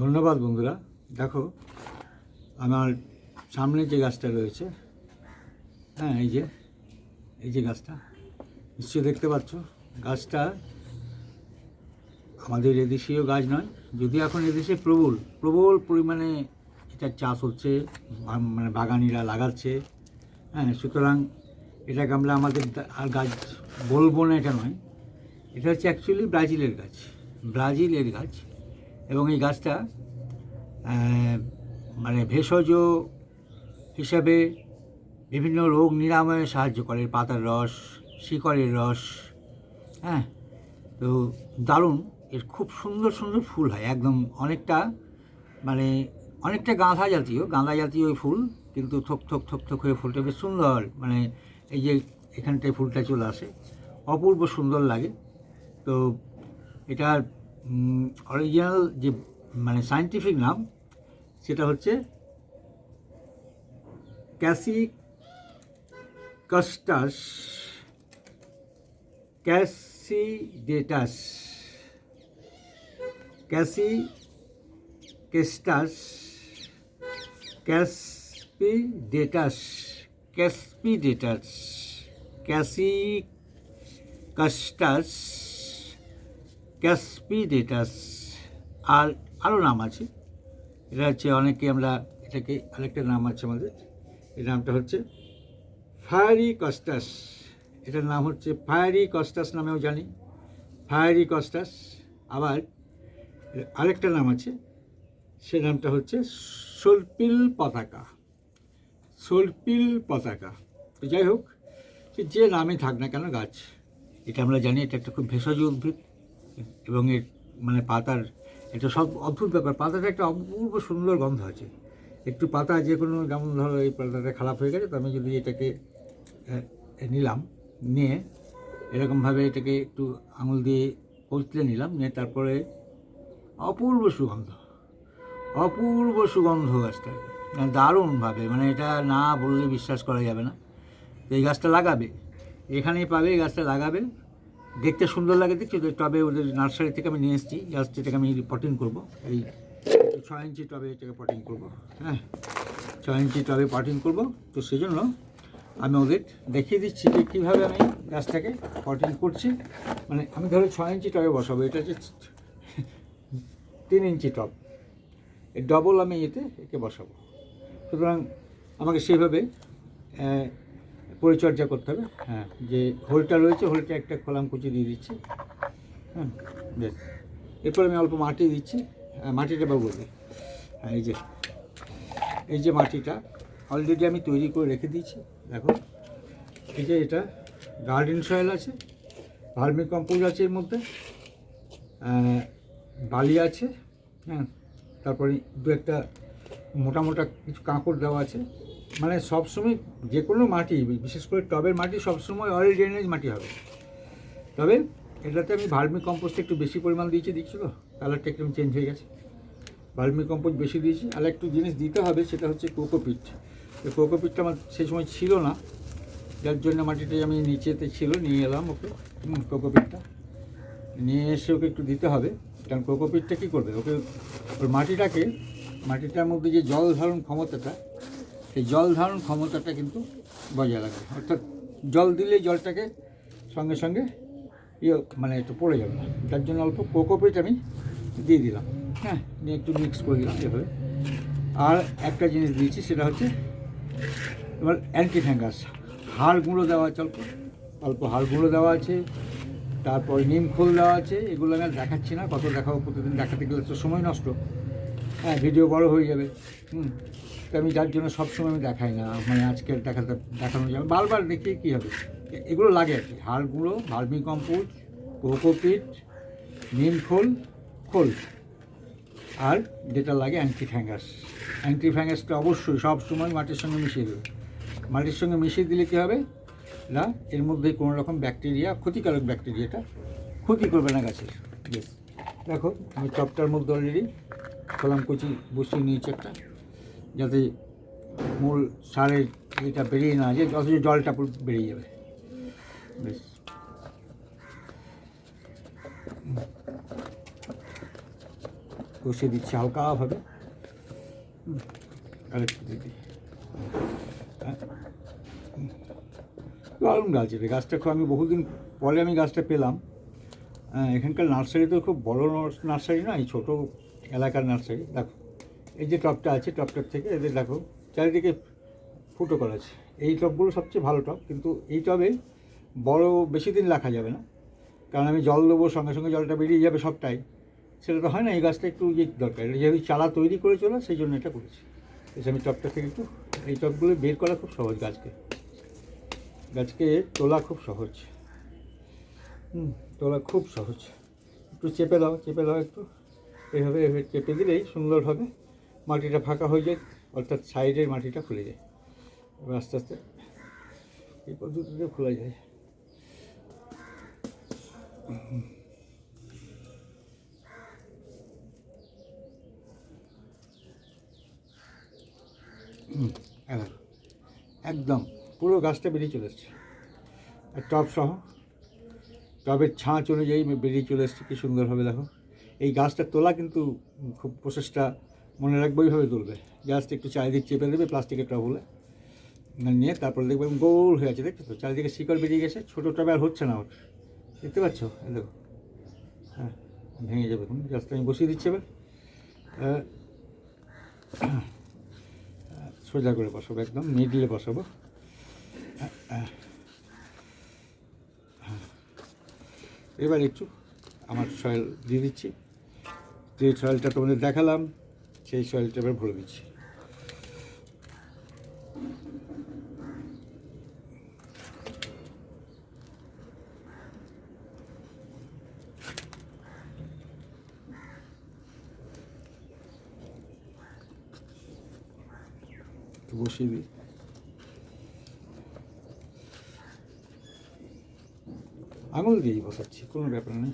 ধন্যবাদ বন্ধুরা। দেখো, আমার সামনে যে গাছটা রয়েছে হ্যাঁ এই যে এই যে গাছটা, নিশ্চয়ই দেখতে পাচ্ছ, গাছটা আমাদের এদেশীয় গাছ নয় যদি এখন এদেশে প্রবল প্রবল পরিমাণে এটা চাষ হচ্ছে মানে বাগানিরা লাগাচ্ছে হ্যাঁ সুতরাং এটাকে আমরা আমাদের আর গাছ বলব না এটা নয়, এটা হচ্ছে অ্যাকচুয়ালি ব্রাজিলের গাছ ব্রাজিলের গাছ। এবং এই গাছটা মানে ভেষজ হিসাবে বিভিন্ন রোগ নিরাময়ে সাহায্য করে। পাতার রস, শিকড়ের রস হ্যাঁ? তো দারুণ, এর খুব সুন্দর সুন্দর ফুল হয়। একদম অনেকটা মানে অনেকটা গাঁদা জাতীয় গাঁদা জাতীয় ওই ফুল, কিন্তু থোক থোক থোক থোক হয়ে ফুলটা বেশ সুন্দর মানে এই যে এখানটায় ফুলটা চলে আসে। অপূর্ব সুন্দর লাগে। তো এটার অরিজিনাল যে মানে সায়েন্টিফিক নাম, সেটা হচ্ছে ক্যাসি কাস্টাস ক্যাসিডেটাস ক্যাসি কেস্টাস ক্যাসপিডেটাস ক্যাসপিডেটাস ক্যাসি কাস্টাস ক্যাসপিডেটাস আর আরও নাম আছে। এটা হচ্ছে অনেকে আমরা এটাকে আরেকটা নাম আছে আমাদের। এই নামটা হচ্ছে ফায়ারি কস্টাস এটার নাম হচ্ছে ফায়ারি কস্টাস নামেও জানি। ফায়ারি কস্টাস আবার আরেকটা নাম আছে। সে নামটা হচ্ছে সর্পিল পতাকা সর্পিল পতাকা তো যাই হোক যে নামে থাক না কেন গাছ, এটা আমরা জানি, এটা একটা খুব ভেষজ উদ্ভিদ। এবং এর মানে পাতার এটা সব অদ্ভুত ব্যাপার। পাতাটা একটা অপূর্ব সুন্দর গন্ধ আছে। একটু পাতা যে কোনো, যেমন ধরো এই পাতাটা খারাপ হয়ে গেছে, তো আমি যদি এটাকে নিলাম, নিয়ে এরকমভাবে এটাকে একটু আঙুল দিয়ে কচলে নিলাম, নিয়ে তারপরে অপূর্ব সুগন্ধ অপূর্ব সুগন্ধ গাছটা। মানে দারুণভাবে মানে এটা না বললে বিশ্বাস করা যাবে না। এই গাছটা লাগাবে, এখানেই পাবে, এই গাছটা লাগাবে। দেখতে সুন্দর লাগে দেখছি টবে ওদের নার্সারি থেকে আমি নিয়ে এসেছি গাছটাকে আমি পটিং করব। এই ছয় ইঞ্চি টবে এটাকে পটিং করব হ্যাঁ? ছয় ইঞ্চি টবে পটিং করব, তো সেই জন্য আমি ওদের দেখিয়ে দিচ্ছি যে কীভাবে আমি গাছটাকে পটিং করছি। মানে আমি ধরো ছয় ইঞ্চি টবে বসাবো, এটা হচ্ছে তিন ইঞ্চি টব। এই ডবল আমি এতে একে বসাবো। সুতরাং আমাকে সেইভাবে পরিচর্যা করতে হবে। হ্যাঁ। যে হোলটা রয়েছে হোলটা একটা খোলাম কুচি দিয়ে দিচ্ছি। হ্যাঁ বেশ। এরপর আমি অল্প মাটি দিচ্ছি। হ্যাঁ, মাটিটা বাবু হ্যাঁ এই যে এই যে মাটিটা অলরেডি আমি তৈরি করে রেখে দিয়েছি। দেখো এই যে এটা গার্ডেন সয়েল আছে ভার্মি কম্পোজ আছে এর মধ্যে। বালি আছে। হ্যাঁ তারপরে দু একটা মোটা মোটা কিছু কাঁকড় দেওয়া আছে। মানে সবসময় যে কোনো মাটি, বিশেষ করে টবের মাটি, সবসময় অয়েল ড্রেনেজ মাটি হবে। তবে এটাতে আমি ভার্মি কম্পোস্ট একটু বেশি পরিমাণ দিয়েছি, দেখছি তো? কালারটা একটু চেঞ্জ হয়ে গেছে। ভার্মি কম্পোস্ট বেশি দিয়েছি। আর একটু জিনিস দিতে হবে, সেটা হচ্ছে কোকোপিট কোকোপিটটা আমার সেই সময় ছিল না। যার জন্য মাটিটা আমি নিচেতে ছিল, নিয়ে এলাম ওকে কোকোপিটটা নিয়ে এসে ওকে একটু দিতে হবে। কারণ কোকোপিটটা কী করবে? ওকে ওর মাটিটাকে, মাটিটার মধ্যে যে জল ধারণ ক্ষমতাটা সেই জল ধারণ ক্ষমতাটা কিন্তু বজায় রাখবে। অর্থাৎ জল দিলে জলটাকে সঙ্গে সঙ্গে ইয়ে মানে একটু পড়ে যাবে না। তার জন্য অল্প কোকোপিট আমি দিয়ে দিলাম। হ্যাঁ নিয়ে একটু মিক্স করে দিলাম এভাবে। আর একটা জিনিস দিয়েছি, সেটা হচ্ছে এবার অ্যান্টি ফ্যাঙ্গাস হাড় গুঁড়ো দেওয়া আছে অল্প অল্প হাড় গুঁড়ো দেওয়া আছে, তারপর নিম খোল দেওয়া আছে। এগুলো আমি দেখাচ্ছি না, কত দেখাবো প্রতিদিন দেখাতে গেলে তো সময় নষ্ট। হ্যাঁ ভিডিও বড় হয়ে যাবে। হুম। তো আমি যার জন্য সবসময় আমি দেখাই না। মানে আজকে দেখাতে দেখানো যাবে বারবার দেখি কী হবে। এগুলো লাগে আর কি। হাড় গুঁড়ো ভার্মি কম্পোজ কোকোপিট নিম খোল খোল। আর যেটা লাগে অ্যান্টি ফ্যাঙ্গাস অ্যান্টি ফ্যাঙ্গাসটা অবশ্যই সব সময় মাটির সঙ্গে মিশিয়ে দেবে। মাটির সঙ্গে মিশিয়ে দিলে কী হবে? না, এর মধ্যে কোনো রকম ব্যাকটেরিয়া, ক্ষতিকারক ব্যাকটেরিয়াটা ক্ষতি করবে না গাছের বেশ। দেখো, আমি টপটার মধ্যে অলরেডি কলাম কুচি, বসিয়ে নিয়েছি একটা। যাতে মূল সারের এটা বেরিয়ে না যায় অথচ জলটা বেরিয়ে যাবে। বেশ। বসিয়ে দিচ্ছি হালকাভাবে আরেকটু দিদি হ্যাঁ। দারুণ গাছ এটা গাছটা খুব আমি বহুদিন পরে আমি গাছটা পেলাম। হ্যাঁ, এখানকার নার্সারি তো খুব বড় নার্স- নার্সারি না এই ছোটো এলাকার নার্সারি। দেখো এই যে টবটা আছে টবটার থেকে এদের দেখো, চারিদিকে ফুটো করা আছে। এই টবগুলো সবচেয়ে ভালো টব কিন্তু এই টবে বড় বেশি দিন রাখা যাবে না। কারণ আমি জল দেবো, সঙ্গে সঙ্গে জলটা বেরিয়ে যাবে সবটাই। সেটা তো হয় না, এই গাছটা একটু ইয়ে দরকার। এটা যেহেতু চারা তৈরি করে চলো সেই জন্য এটা করেছি। এসে আমি টবটা থেকে একটু এই টবগুলো বের করা খুব সহজ গাছকে। গাছকে তোলা খুব সহজ। হুম, তোলা খুব সহজ। একটু চেপে দাও চেপে দাও একটু। এভাবে চেপে দিলেই সুন্দরভাবে মাটিটা ফাঁকা হয়ে যায়, অর্থাৎ সাইডের মাটিটা খুলে যায়। এবার আস্তে আস্তে এই পদ্ধতিতে খোলা যায়। এবার একদম পুরো গাছটা বেরিয়ে চলে এসছে। আর টব সহ টবের ছাঁচ অনুযায়ী বেরিয়ে চলে এসছে, কি সুন্দরভাবে দেখো। এই গাছটা তোলা কিন্তু খুব প্রসেসটা মনে রাখব ওইভাবে তুলবে গাছটা একটু চারিদিক চেপে দেবে প্লাস্টিকের টব হলে নিয়ে তারপরে দেখবে গোল হয়ে আছে দেখছ তো? চারিদিকে শিকড় বেরিয়ে গেছে ছোটো টবে আর হচ্ছে না ওর। দেখতে পাচ্ছ? দেখো। হ্যাঁ ভেঙে যাবে গাছটা আমি বসিয়ে দিচ্ছি এবার। আহ, সোজা করে বসাবো একদম মিডলে বসাবো। হ্যাঁ, হ্যাঁ। এবার একটু আমার সয়েল দিয়ে দিচ্ছি। যে সয়েলটা তোমাদের দেখালাম সেই সয়েলটা এবার ভরে দিচ্ছি। বসিয়ে দিই। আঙুল দিয়েই বসাচ্ছি, কোনো ব্যাপার নেই।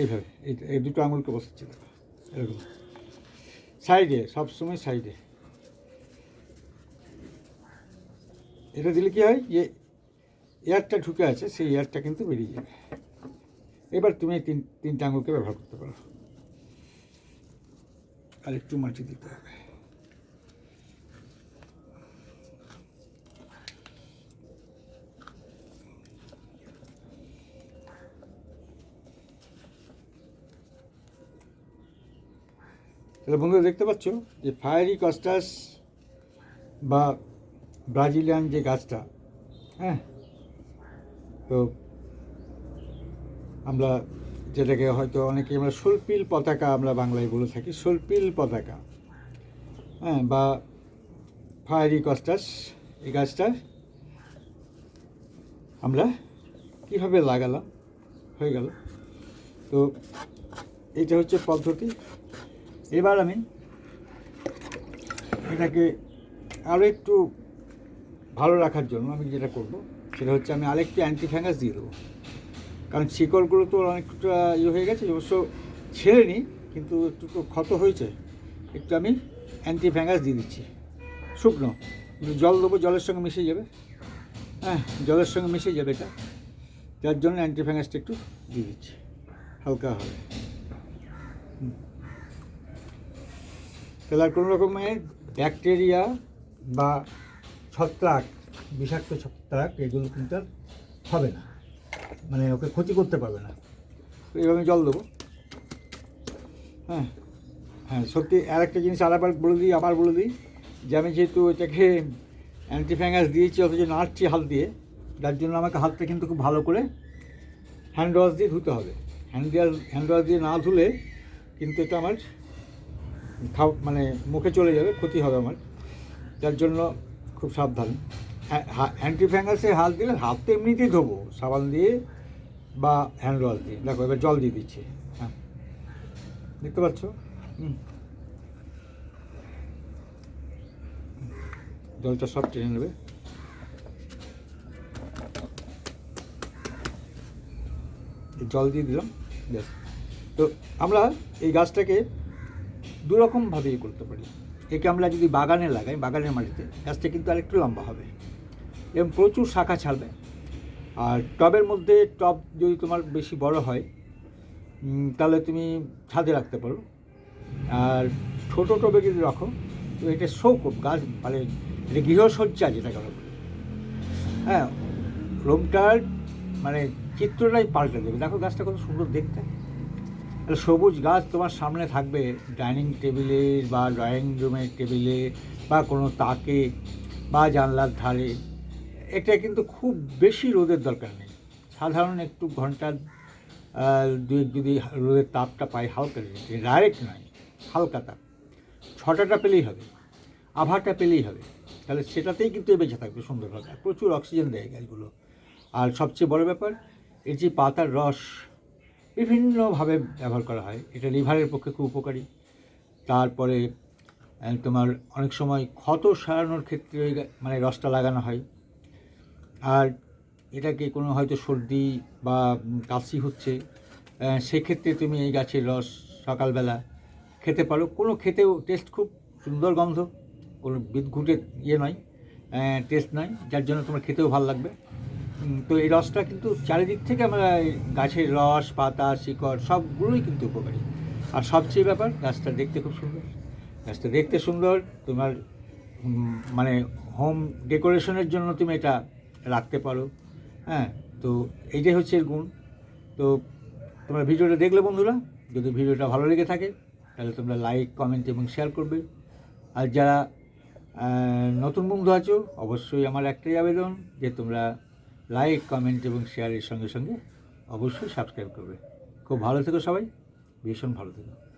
এইভাবে, এই দুটো আঙুলকে বসাচ্ছি এরকম। সাইডে, সবসময় সাইডে। এটা দিলে কি হয়? যে এয়ারটা ঢুকে আছে, সেই এয়ারটা কিন্তু বেরিয়ে যাবে। এবার তুমি তিন, তিনটা আঙুলকে ব্যবহার করতে পারো। আর একটু মাটি দিতে হবে। তাহলে বন্ধুরা দেখতে পাচ্ছ যে ফায়ারি কস্টাস বা ব্রাজিলিয়ান যে গাছটা হ্যাঁ? তো আমরা যেটাকে হয়তো অনেকে আমরা শোলপিল পতাকা আমরা বাংলায় বলে থাকি, শোলপিল পতাকা হ্যাঁ? বা ফায়ারি কস্টাস এই গাছটা আমরা কীভাবে লাগালাম? হয়ে গেল। তো এইটা হচ্ছে পদ্ধতি। এবার আমি এটাকে আরও একটু ভালো রাখার জন্য আমি যেটা করব, সেটা হচ্ছে আমি আরেকটু অ্যান্টি ফ্যাঙ্গাস দিয়ে দেবো। কারণ শিকড়গুলো তো অনেকটা ইয়ে হয়ে গেছে, অবশ্য ছেড়ে নিই কিন্তু একটু তো ক্ষত হয়েছে। একটু আমি অ্যান্টি ফ্যাঙ্গাস দিয়ে দিচ্ছি। শুকনো জল দেবো, জলের সঙ্গে মিশে যাবে। হ্যাঁ জলের সঙ্গে মিশে যাবে এটা। যার জন্য অ্যান্টি ফ্যাঙ্গাসটা একটু দিয়ে দিচ্ছি। হালকা হবে। আর কোনো রকমের ব্যাকটেরিয়া বা ছত্রাক, বিষাক্ত ছত্রাক, এগুলো কিন্তু আর হবে না। মানে ওকে ক্ষতি করতে পারবে না। এইভাবে জল দেবো। হ্যাঁ হ্যাঁ সত্যি আর একটা জিনিস আরেকবার বলে দিই, আবার বলে দিই, যে আমি যেহেতু এটাকে অ্যান্টিফ্যাঙ্গাস দিয়েছি, অথচ নাড়ছি হাত দিয়ে, যার জন্য আমাকে হাতটা কিন্তু খুব ভালো করে হ্যান্ড ওয়াশ দিয়ে ধুতে হবে। হ্যান্ড হ্যান্ড ওয়াশ দিয়ে না ধুলে কিন্তু এটা আমার খাও মানে মুখে চলে যাবে, ক্ষতি হবে আমার। যার জন্য খুব সাবধান। অ্যান্টিফ্যাঙ্গাসে হাত দিলে হাত তো এমনিতেই ধোবো। সাবান দিয়ে বা হ্যান্ড ওয়াশ দিয়ে। দেখো, এবার জল দিয়ে দিচ্ছি। হ্যাঁ। দেখতে পাচ্ছ? জলটা সব টেনে নেবে। জল দিয়ে দিলাম, ব্যাস। তো আমরা এই গাছটাকে দুরকমভাবে ইয়ে করতে পারি। একে আমরা যদি বাগানে লাগাই, বাগানের মাটিতে গাছটা কিন্তু আরেকটু লম্বা হবে। এবং প্রচুর শাখা ছাড়বে। আর টবের মধ্যে টব যদি তোমার বেশি বড় হয় তাহলে তুমি ছাদে রাখতে পারো। আর ছোটো টবে যদি রাখো, তো এটা শোক গাছ মানে এটা গৃহসজ্জা যেটা বলে। হ্যাঁ রুমটার মানে চিত্রটাই পাল্টে দেবে। দেখো গাছটা কত সুন্দর দেখতে। সবুজ গাছ তোমার সামনে থাকবে ডাইনিং টেবিলে বা ড্রয়িং রুমের টেবিলে বা কোনো তাকে বা জানলার ধারে। এটা কিন্তু খুব বেশি রোদের দরকার নেই। সাধারণ একটু আহ, দুয়েক যদি রোদের তাপটা পাই হালকা ডাইরেক্ট নয় হালকা তাপ। ছটাটা পেলেই হবে আভাটা পেলেই হবে। তাহলে সেটাতেই কিন্তু বেঁচে থাকবে সুন্দরভাবে প্রচুর অক্সিজেন দেয় গাছগুলো। আর সবচেয়ে বড় ব্যাপার এর যে পাতার রস বিভিন্নভাবে ব্যবহার করা হয়। এটা লিভারের পক্ষে খুব উপকারী। তারপরে তোমার অনেক সময় ক্ষত সারানোর ক্ষেত্রে মানে রসটা লাগানো হয়। আর এটাকে কোনো হয়তো সর্দি বা কাশি হচ্ছে সেক্ষেত্রে তুমি এই গাছের রস সকালবেলা খেতে পারো। কোনো খেতেও টেস্ট খুব সুন্দর গন্ধ, কোনো বিদঘুটে ইয়ে নয় টেস্ট নয়, যার জন্য তোমার খেতেও ভালো লাগবে। তো এই রসটা কিন্তু চারিদিক থেকে আমরা গাছের রস, পাতা, শিকড়, সবগুলোই কিন্তু উপকারী। আর সবচেয়ে ব্যাপার, গাছটা দেখতে খুব সুন্দর। গাছটা দেখতে সুন্দর, তোমার মানে হোম ডেকোরেশনের জন্য তুমি এটা রাখতে পারো। হ্যাঁ তো এইটাই হচ্ছে এর গুণ। তো তোমরা ভিডিওটা দেখলে বন্ধুরা, যদি ভিডিওটা ভালো লেগে থাকে, তাহলে তোমরা লাইক কমেন্ট এবং শেয়ার করবে। আর যারা নতুন বন্ধু আছো, অবশ্যই আমার একটাই আবেদন যে তোমরা লাইক কমেন্ট এবং শেয়ারের সঙ্গে সঙ্গে অবশ্যই সাবস্ক্রাইব করবে। খুব ভালো থেকো সবাই। ভীষণ ভালো থেকো।